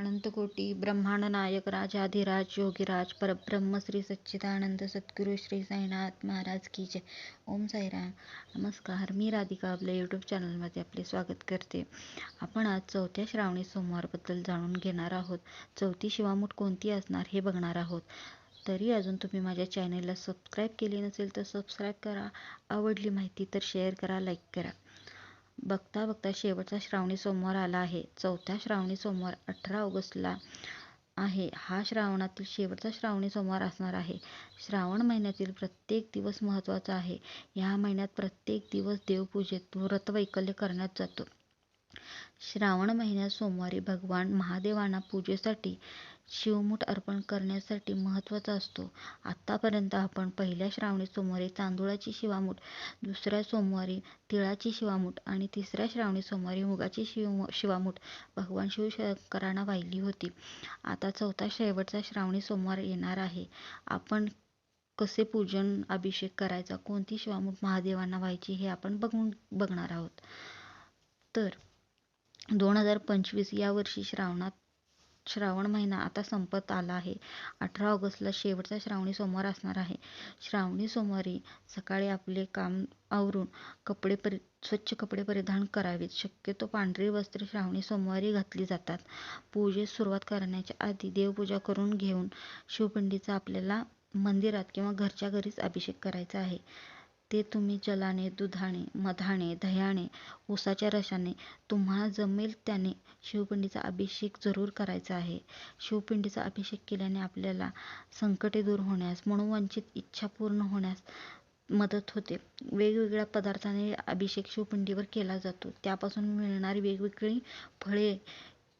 अनंतकोटी ब्रह्मांड नायक राजाधिराज योगीराज परब्रह्म श्री सच्चिदानंद सद्गुरू श्री साईनाथ महाराज की जय. ओम साईराम. नमस्कार. मी राधिका आपल्या यूट्यूब चॅनलमध्ये आपले स्वागत करते. आपण आज चौथ्या श्रावणी सोमवारबद्दल जाणून घेणार आहोत. चौथी शिवामूठ कोणती असणार हे बघणार आहोत. तरी अजून तुम्ही माझ्या चॅनलला सबस्क्राईब केले नसेल तर सबस्क्राईब करा. आवडली माहिती तर शेअर करा लाईक करा. बघता बघता शेवटचा श्रावणी सोमवार आला आहे. चौथ्या श्रावणी सोमवार अठरा ऑगस्टला आहे. हा श्रावणातील शेवटचा श्रावणी सोमवार असणार आहे. श्रावण महिन्यातील प्रत्येक दिवस महत्त्वाचा आहे. ह्या महिन्यात प्रत्येक दिवस देवपूजेत व्रतवैकल्य करण्यात जातो. श्रावण महिन्यात सोमवारी भगवान महादेवांना पूजेसाठी शिवमूठ अर्पण करण्यासाठी महत्त्वाचा असतो. आत्तापर्यंत आपण पहिल्या श्रावणी सोमवारी तांदुळाची शिवामूठ दुसऱ्या सोमवारी तिळाची शिवामूठ आणि तिसऱ्या श्रावणी सोमवारी मुगाची शिव शिवामूठ भगवान शिवशंकरांना वाहिली होती. आता चौथा शेवटचा श्रावणी सोमवार येणार आहे. आपण कसे पूजन अभिषेक करायचा कोणती शिवामूठ महादेवांना व्हायची हे आपण बघून बघणार आहोत. तर दोन हजार पंचवीस या वर्षी श्रावणात श्रावण महिना आता संपत आला आहे. अठरा ऑगस्टला शेवटचा श्रावणी सोमवार असणार आहे. श्रावणी सोमवारी सकाळी आपले काम आवरून कपडे परि स्वच्छ कपडे परिधान करावेत. शक्यतो पांढरी वस्त्रे श्रावणी सोमवारी घातली जातात. पूजेस सुरुवात करण्याच्या आधी देवपूजा करून घेऊन शिवपिंडीचा आपल्याला मंदिरात किंवा घरच्या घरीच अभिषेक करायचा आहे. ते तुम्ही जलाने दुधाने मधाने दह्याने उसाच्या रसाने तुम्हाला जमेल त्याने शिवपिंडीचा अभिषेक जरूर करायचा आहे. शिवपिंडीचा अभिषेक केल्याने आपल्याला संकटे दूर होण्यास मनोवांछित इच्छा पूर्ण होण्यास मदत होते. वेगवेगळ्या पदार्थाने अभिषेक शिवपिंडीवर केला जातो. त्यापासून मिळणारी वेगवेगळी फळे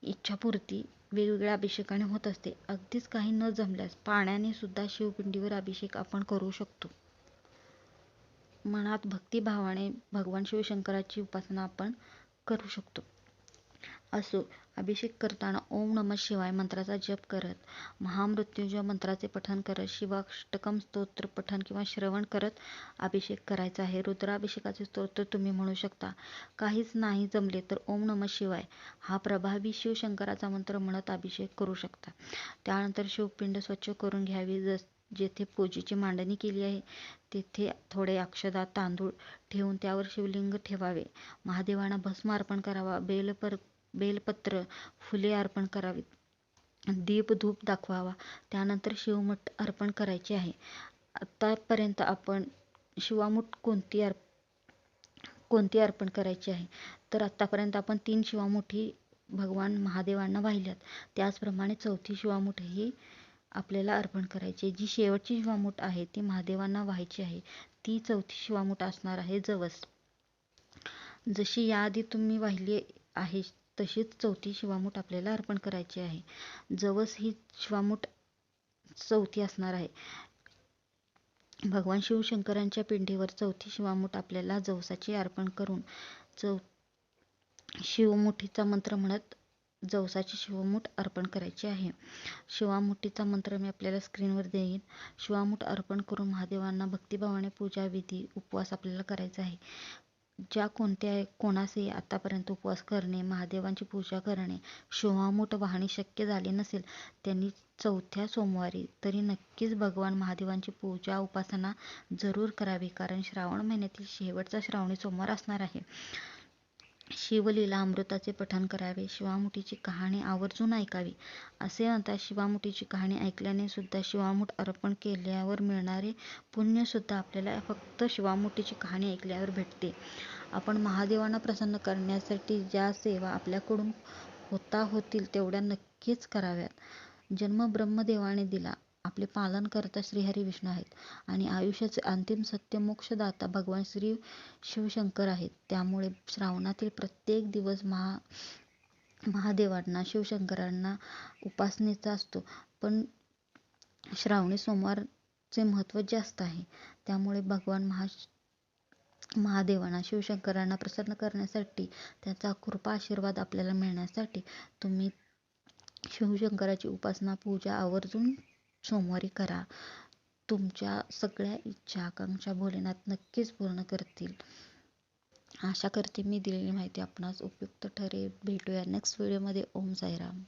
इच्छापूर्ती वेगवेगळ्या अभिषेकाने होत असते. अगदीच काही न जमल्यास पाण्याने सुद्धा शिवपिंडीवर अभिषेक आपण करू शकतो. मनात भक्तिभावाने भगवान शिवशंकराची उपासना आपण करू शकतो. असो अभिषेक करताना ओम नम शिवाय मंत्राचा जप करत महामृत्युंजय मंत्राचे पठण करत शिवाष्टकम स्तोत्र पठण किंवा श्रवण करत अभिषेक करायचा आहे. रुद्राभिषेकाचे स्तोत्र तुम्ही म्हणू शकता. काहीच नाही जमले तर ओम नम शिवाय हा प्रभावी शिवशंकराचा मंत्र म्हणत अभिषेक करू शकता. त्यानंतर शिवपिंड स्वच्छ करून घ्यावी. जस जेथे पूजेची मांडणी केली आहे तेथे थोडे अक्षदा तांदूळ ठेवून त्यावर शिवलिंग ठेवावे. महादेवांना भस्म अर्पण करावा. बेलपर बेलपत्र फुले अर्पण करावीत. दीप धूप दाखवावा. त्यानंतर शिवमठ अर्पण करायचे आहे. आतापर्यंत आपण शिवामुठ कोणती अर्प कोणती अर्पण करायची आहे? तर आत्तापर्यंत आपण तीन शिवामुठी भगवान महादेवांना वाहिल्यात. त्याचप्रमाणे चौथी शिवामुठ ही आपल्याला अर्पण करायची जी शेवटची शिवामूठ आहे ती महादेवांना व्हायची आहे. ती चौथी शिवामूठ असणार आहे जवस. जशी याआधी तुम्ही वाहिली आहे तशीच चौथी शिवामूठ आपल्याला अर्पण करायची आहे. जवस ही शिवामूठ चौथी असणार आहे. भगवान शिवशंकरांच्या पिंडीवर चौथी शिवामूठ आपल्याला जवसाची अर्पण करून चौ शिवमुठीचा मंत्र म्हणत जवसाची शिवमूठ अर्पण करायची आहे. शिवामुठीचा मंत्र मी आपल्याला स्क्रीनवर देईन. शिवामूठ अर्पण करून महादेवांना भक्तिभावाने पूजा विधी उपवास आपल्याला करायचा आहे. ज्या कोणत्या कोणासही आतापर्यंत उपवास करणे महादेवांची पूजा करणे शिवामूठ वाहणे शक्य झाले नसेल त्यांनी चौथ्या सोमवारी तरी नक्कीच भगवान महादेवांची पूजा उपासना जरूर करावी कारण श्रावण महिन्यातील शेवटचा श्रावणी सोमवार असणार आहे. शिवलीला अमृताचे पठण करावे. शिवामुठीची कहाणी आवर्जून ऐकावी. असे म्हणतात शिवामुठीची कहाणी ऐकल्याने सुद्धा शिवामुठ अर्पण केल्यावर मिळणारे पुण्य सुद्धा आपल्याला फक्त शिवामुठीची कहाणी ऐकल्यावर भेटते. आपण महादेवांना प्रसन्न करण्यासाठी ज्या सेवा आपल्याकडून होता होतील तेवढ्या नक्कीच कराव्यात. जन्म ब्रह्मदेवाने दिला. आपले पालन करता श्रीहरी विष्णू आहेत. आणि आयुष्याचे अंतिम सत्य मोक्षदाता भगवान श्री शिवशंकर आहेत. त्यामुळे श्रावणातील प्रत्येक दिवस महा महादेवांना शिवशंकरांना उपासनेचा असतो. पण श्रावणी सोमवारचे महत्त्व जास्त आहे. त्यामुळे भगवान महा महादेवांना शिवशंकरांना प्रसन्न करण्यासाठी त्यांचा कृपा आशीर्वाद आपल्याला मिळण्यासाठी तुम्ही शिवशंकराची उपासना पूजा आवर्जून सोमवारी करा. तुमच्या सगळ्या इच्छा आकांक्षा भोलेनाथ नक्कीच पूर्ण करतील. आशा करते मी दिलेली माहिती आपणास उपयुक्त ठरेल. भेटूया नेक्स्ट व्हिडिओमध्ये ओम साईराम.